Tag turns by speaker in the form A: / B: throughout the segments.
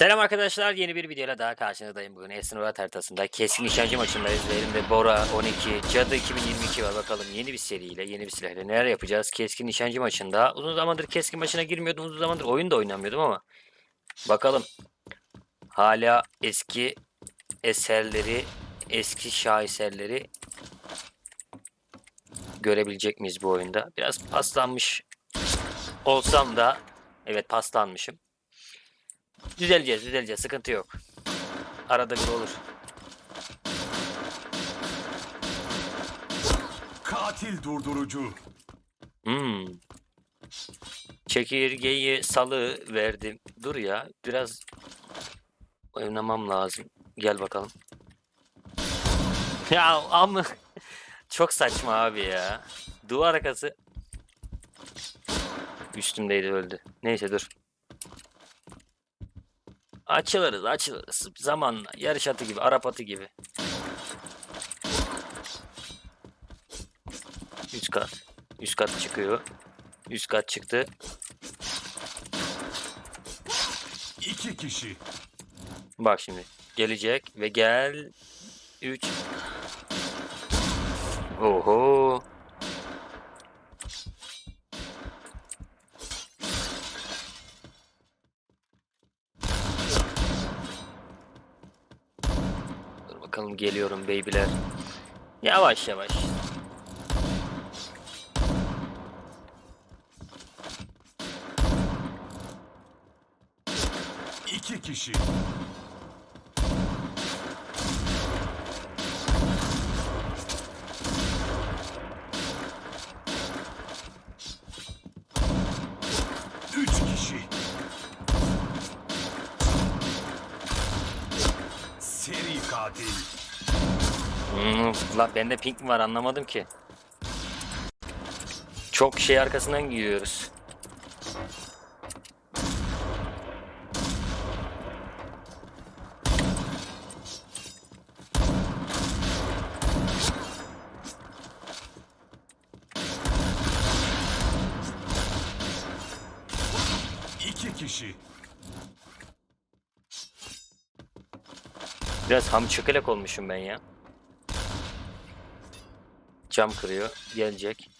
A: Selam arkadaşlar yeni bir videoyla daha karşınızdayım. Bugün Esnovat haritasında keskin nişancı maçındayız. Elimde Bora 12 Cadı 2022 var. Bakalım yeni bir seriyle yeni bir silahla neler yapacağız? Keskin nişancı maçında. Uzun zamandır keskin maçına girmiyordum uzun zamandır oyun da oynamıyordum ama bakalım. Hala eski eserleri eski şaheserleri görebilecek miyiz bu oyunda? Biraz paslanmış olsam da evet paslanmışım Düzeleceğiz, düzeleceğiz. Sıkıntı yok. Arada bir olur.
B: Katil durdurucu.
A: Hmm. Çekirgeyi salı verdim. Dur ya, biraz oynamam lazım. Gel bakalım. Ya ama çok saçma abi ya. Duvar arkası üstümdeydi öldü. Neyse dur. Açılırız, açılırız. Zamanla. Yarış atı gibi, Arap atı gibi. Üst kat. Üst kat çıkıyor. Üst kat çıktı.
B: İki kişi.
A: Bak şimdi. Gelecek ve gel. 3. Oho. Dur bakalım geliyorum beybiler. Yavaş yavaş.
B: İki kişi.
A: Hmm, la bende pink mi var anlamadım ki. Çok şey arkasından giriyoruz.
B: İki kişi.
A: Biraz ham çökelek olmuşum ben ya. Cam kırıyor. Gelecek.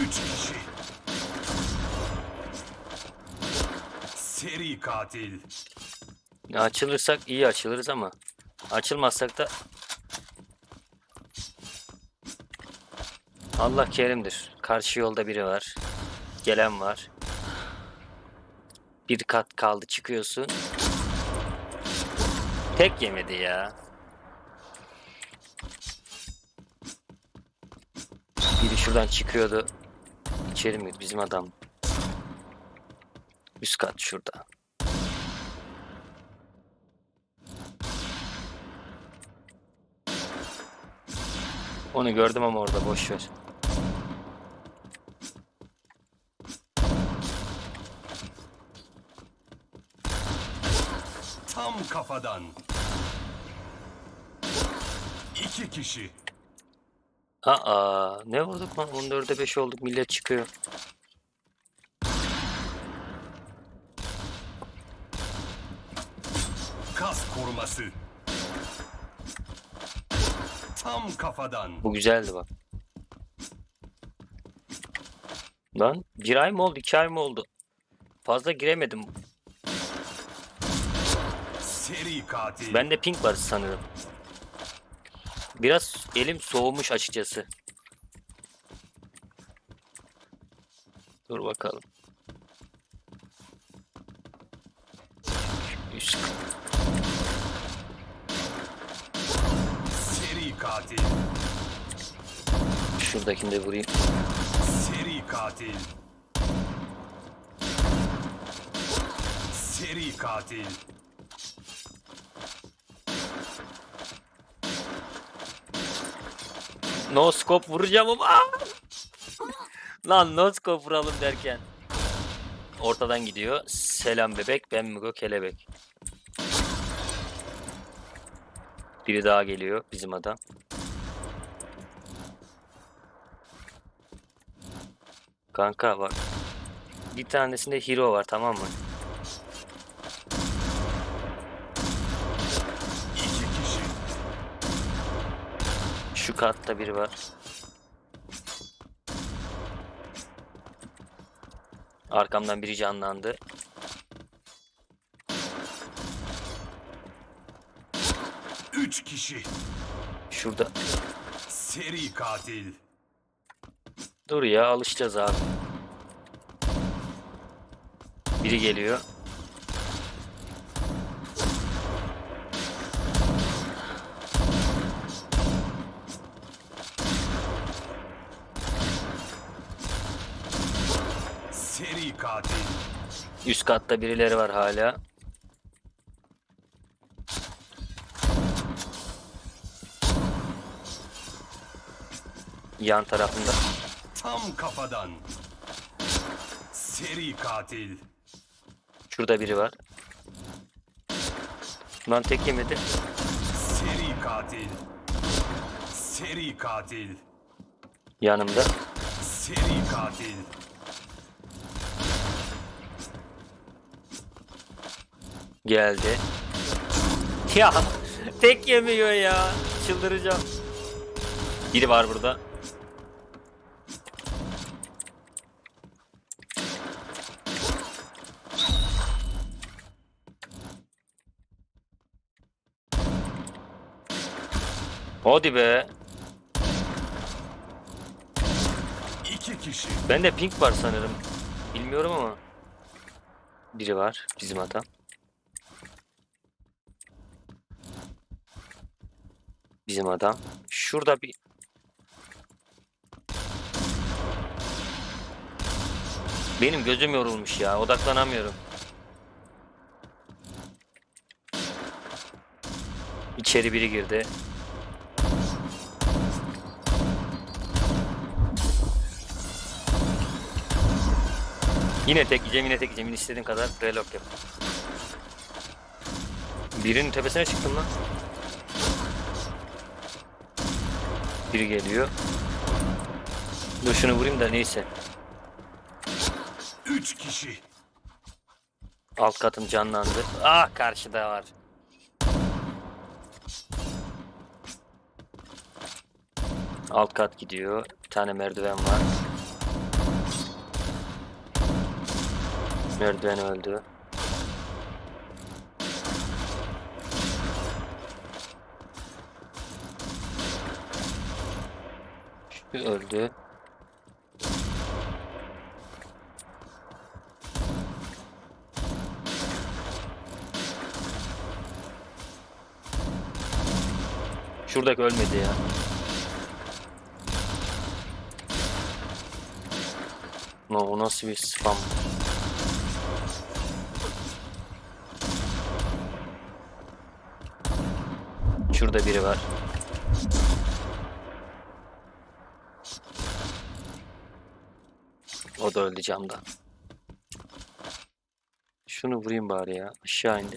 B: Üç kişi. Seri katil.
A: Ya Açılırsak iyi açılırız ama açılmazsak da Allah kerimdir. Karşı yolda biri var. Gelen var. Bir kat kaldı çıkıyorsun. Tek yemedi ya. Biri şuradan çıkıyordu. İçeri mi? Bizim adam. Üst kat şurada. Onu gördüm ama orada boş ver.
B: Tam kafadan. İki kişi.
A: Aa, ne vurduk lan? 14'e 5 olduk. Millet çıkıyor.
B: Kas koruması. Tam kafadan.
A: Bu güzeldi bak. Lan bir ay mı oldu? iki ay mı oldu? Fazla giremedim.
B: Seri katil.
A: Bende pink var sanırım. Biraz elim soğumuş açıkçası. Dur bakalım. Üst
B: Seri katil.
A: şuradakini de vurayım.
B: Seri katil. Seri katil.
A: No scope vuracağım ama. Lan no scope vuralım derken. Ortadan gidiyor. Selam bebek ben Mugo kelebek. Biri daha geliyor bizim adam. Kanka bak. Bir tanesinde hero var tamam mı? Şu katta biri var. Arkamdan biri canlandı.
B: Üç kişi.
A: Şurada.
B: Seri katil.
A: Dur ya alışacağız abi. Biri geliyor.
B: Seri katil.
A: Üst katta birileri var hala. Yan tarafında.
B: Tam kafadan. Seri katil.
A: Şurada biri var. Lan tek yemedi.
B: Seri katil. Seri katil.
A: Yanımda.
B: Seri katil.
A: Geldi. Ya tek yemiyor ya. Çıldıracağım. Biri var burada. Hadi be.
B: İki kişi.
A: Bende pink var sanırım. Bilmiyorum ama. Biri var bizim adam. Bizim adam. Şurada bir Benim gözüm yorulmuş ya. Odaklanamıyorum. İçeri biri girdi. Yine tek yiyeceğim, yine tek yiyeceğim. Yine istediğin kadar relok yap. Birinin tepesine çıktım lan. Biri geliyor. Dur şunu vurayım da neyse.
B: Üç kişi.
A: Alt katım canlandı. Ah karşıda var. Alt kat gidiyor. Bir tane merdiven var. Merdiven öldü. Şu öldü. Şuradaki ölmedi ya. No, o nasıl bir spam? Şurada biri var. O da öldü camda. Şunu vurayım bari ya. Aşağı indi.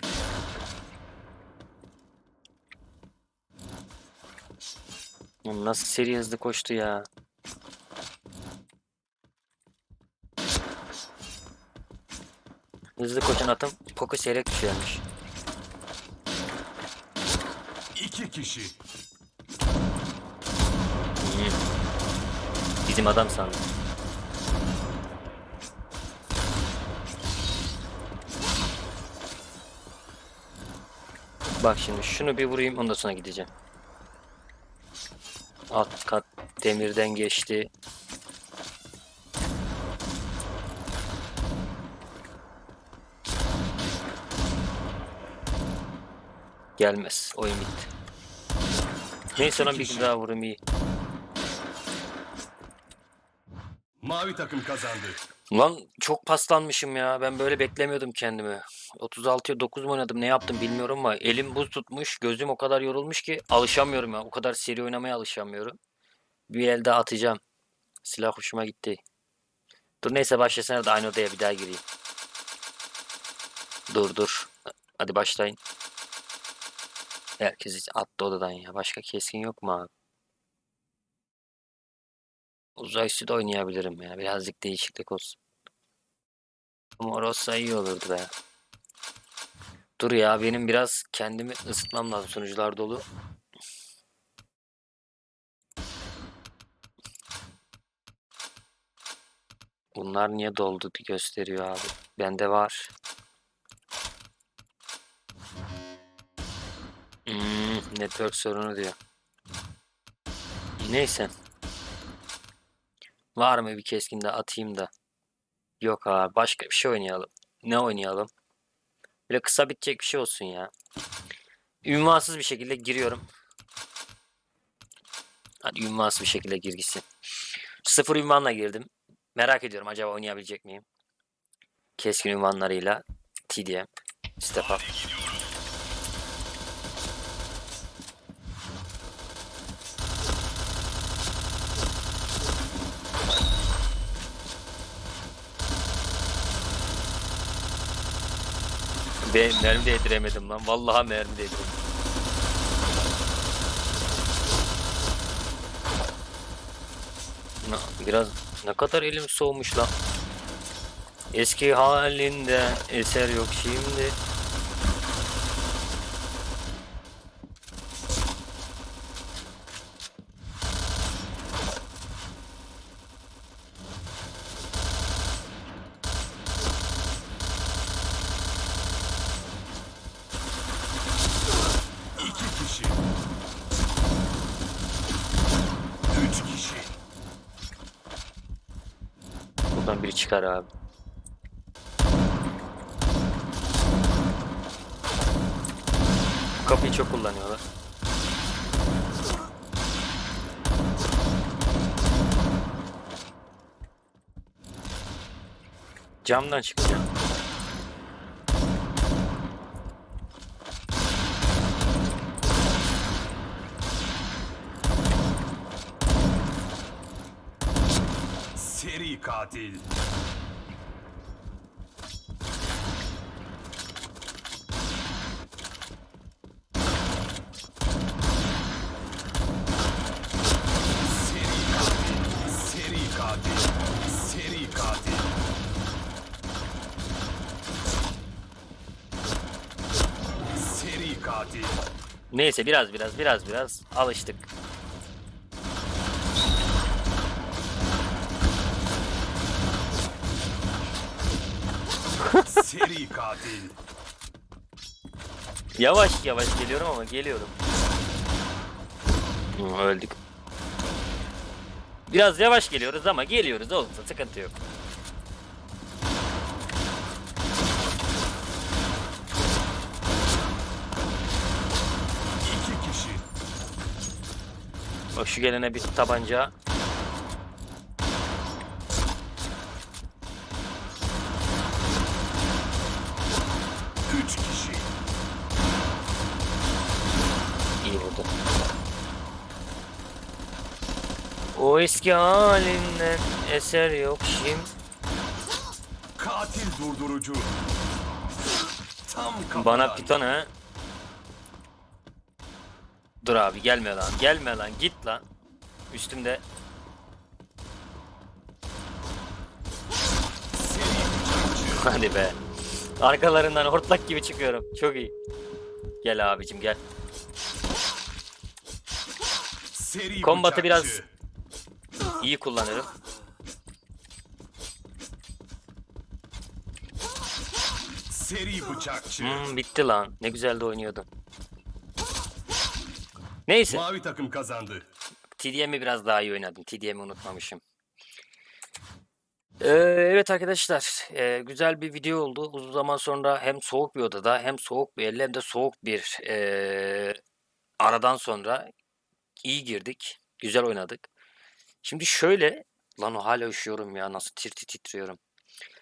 A: Oğlum nasıl seri hızlı koştu ya. Hızlı koşan atım koku seyrek düşüyormuş.
B: İki kişi.
A: Bizim adam sandım. Bak şimdi şunu bir vurayım ondan sonra gideceğim. Alt kat demirden geçti. Gelmez. Oyun bitti. Neyse ona bir daha vurayım iyi.
B: Mavi takım kazandı.
A: Lan çok paslanmışım ya. Ben böyle beklemiyordum kendimi. 36'ya 9 mu oynadım ne yaptım bilmiyorum ama elim buz tutmuş. Gözüm o kadar yorulmuş ki alışamıyorum ya. O kadar seri oynamaya alışamıyorum. Bir el daha atacağım. Silah hoşuma gitti. Dur neyse başlasana da aynı odaya bir daha gireyim. Dur dur. Hadi başlayın. Herkes attı odadan ya. Başka keskin yok mu abi? uzayüstü de oynayabilirim ya. Birazcık değişiklik olsun. Ama orası iyi olurdu be. Dur ya benim biraz kendimi ısıtmam lazım. Sunucular dolu. Bunlar niye doldu gösteriyor abi. Bende var. Hmm, network sorunu diyor. Neyse. Var mı bir keskin de atayım da. Yok abi başka bir şey oynayalım. Ne oynayalım? Böyle kısa bitecek bir şey olsun ya. Ünvansız bir şekilde giriyorum. Hadi ünvansız bir şekilde gir gitsin. Sıfır ünvanla girdim. Merak ediyorum acaba oynayabilecek miyim? Keskin ünvanlarıyla TDM. Step up. Be mermi değdiremedim lan. Vallahi mermi. Na- Biraz ne kadar elim soğumuş lan. Eski halinde eser yok şimdi. Çıkar abi. Kapıyı çok kullanıyorlar. Camdan çıkacağım.
B: Seri katil. Seri katil. Seri katil. Seri katil. Seri katil.
A: Neyse biraz biraz biraz biraz alıştık.
B: Seri katil.
A: Yavaş yavaş geliyorum ama geliyorum. Hı, öldük. Biraz yavaş geliyoruz ama geliyoruz olsun sıkıntı yok.
B: İki kişi.
A: Bak şu gelene bir tabanca. O eski halinden eser yok şimdi.
B: Katil durdurucu. Tam.
A: Bana piton ha. Dur abi gelme lan. Gelme lan. Git lan. Üstümde. Hadi be. Arkalarından hortlak gibi çıkıyorum. Çok iyi. Gel abicim gel.
B: Seri
A: Kombatı biraz-
B: bıçakçı.
A: İyi kullanırım.
B: Seri bıçakçı.
A: Hmm, bitti lan. Ne güzel de oynuyordum. Neyse.
B: Mavi takım kazandı.
A: TDM'i biraz daha iyi oynadım. TDM'i unutmamışım. Ee, evet arkadaşlar. ee, güzel bir video oldu. Uzun zaman sonra hem soğuk bir odada hem soğuk bir elle hem de soğuk bir ee, aradan sonra iyi girdik. Güzel oynadık. Şimdi şöyle. Lan o hala üşüyorum ya. Nasıl tir tir titriyorum.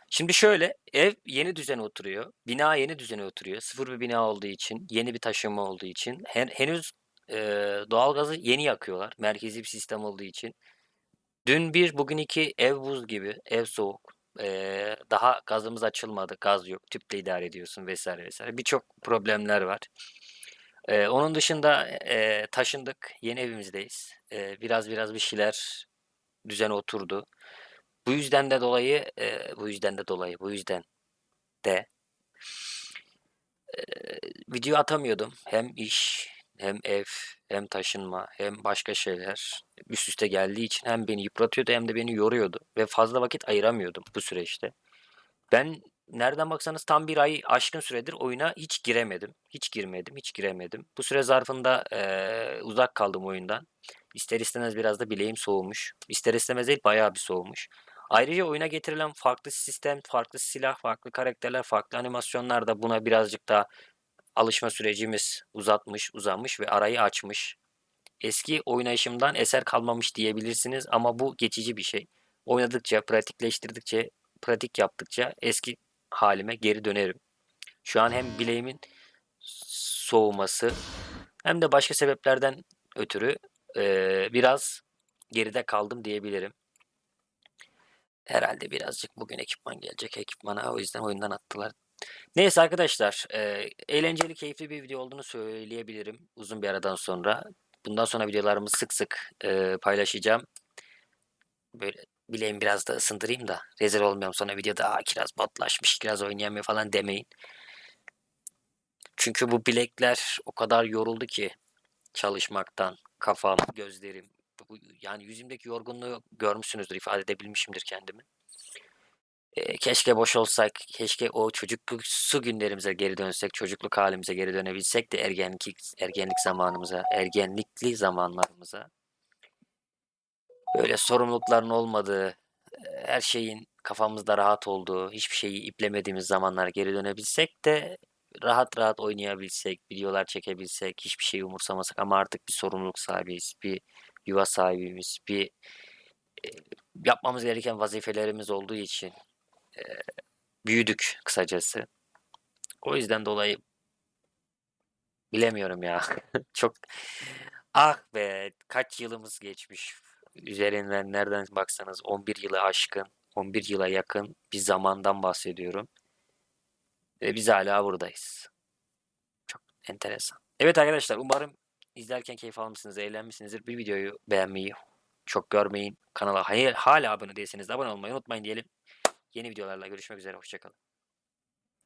A: Şimdi şöyle. Ev yeni düzene oturuyor. Bina yeni düzene oturuyor. Sıfır bir bina olduğu için. Yeni bir taşınma olduğu için. Hen- henüz Eee, doğalgazı yeni yakıyorlar. Merkezi bir sistem olduğu için. Dün bir, bugün iki ev buz gibi, ev soğuk. Eee, daha gazımız açılmadı, gaz yok, tüple idare ediyorsun vesaire vesaire. Birçok problemler var. Eee, onun dışında eee, taşındık, yeni evimizdeyiz. Eee, biraz biraz bir şeyler düzene oturdu. Bu yüzden de dolayı, eee, bu yüzden de dolayı, bu yüzden de eee, video atamıyordum. Hem iş hem ev hem taşınma hem başka şeyler üst üste geldiği için hem beni yıpratıyordu hem de beni yoruyordu ve fazla vakit ayıramıyordum bu süreçte. Ben nereden baksanız tam bir ay aşkın süredir oyuna hiç giremedim. Hiç girmedim, hiç giremedim. Bu süre zarfında eee, uzak kaldım oyundan. İster istemez biraz da bileğim soğumuş. İster istemez değil bayağı bir soğumuş. Ayrıca oyuna getirilen farklı sistem, farklı silah, farklı karakterler, farklı animasyonlar da buna birazcık daha alışma sürecimiz uzatmış, uzamış ve arayı açmış. Eski oynayışımdan eser kalmamış diyebilirsiniz ama bu geçici bir şey. Oynadıkça, pratikleştirdikçe, pratik yaptıkça eski halime geri dönerim. Şu an hem bileğimin soğuması hem de başka sebeplerden ötürü eee, biraz geride kaldım diyebilirim. Herhalde birazcık bugün ekipman gelecek ekipmana o yüzden oyundan attılar. Neyse arkadaşlar eee, eğlenceli keyifli bir video olduğunu söyleyebilirim uzun bir aradan sonra. Bundan sonra videolarımı sık sık eee, paylaşacağım. Böyle bileğimi biraz da ısındırayım da rezil olmayalım sonra videoda Aa, kiraz botlaşmış kiraz oynayamıyor falan demeyin. Çünkü bu bilekler o kadar yoruldu ki çalışmaktan kafam, gözlerim yani yüzümdeki yorgunluğu görmüşsünüzdür ifade edebilmişimdir kendimi. Ee, keşke boş olsak, keşke o çocukluk günlerimize geri dönsek, çocukluk halimize geri dönebilsek de ergenlik ergenlik zamanımıza, ergenlikli zamanlarımıza. Böyle sorumlulukların olmadığı, her şeyin kafamızda rahat olduğu, hiçbir şeyi iplemediğimiz zamanlara geri dönebilsek de rahat rahat oynayabilsek, videolar çekebilsek, hiçbir şeyi umursamasak ama artık bir sorumluluk sahibiyiz, bir yuva sahibimiz, bir yapmamız gereken vazifelerimiz olduğu için büyüdük kısacası. O yüzden dolayı bilemiyorum ya. Çok ah be kaç yılımız geçmiş. Üzerinden nereden baksanız 11 yılı aşkın, 11 yıla yakın bir zamandan bahsediyorum. Ve biz hala buradayız. Çok enteresan. Evet arkadaşlar umarım izlerken keyif almışsınız, eğlenmişsinizdir. Bir videoyu beğenmeyi çok görmeyin. Kanala hay- hala abone değilseniz de abone olmayı unutmayın diyelim. Yeni videolarla görüşmek üzere. Hoşçakalın.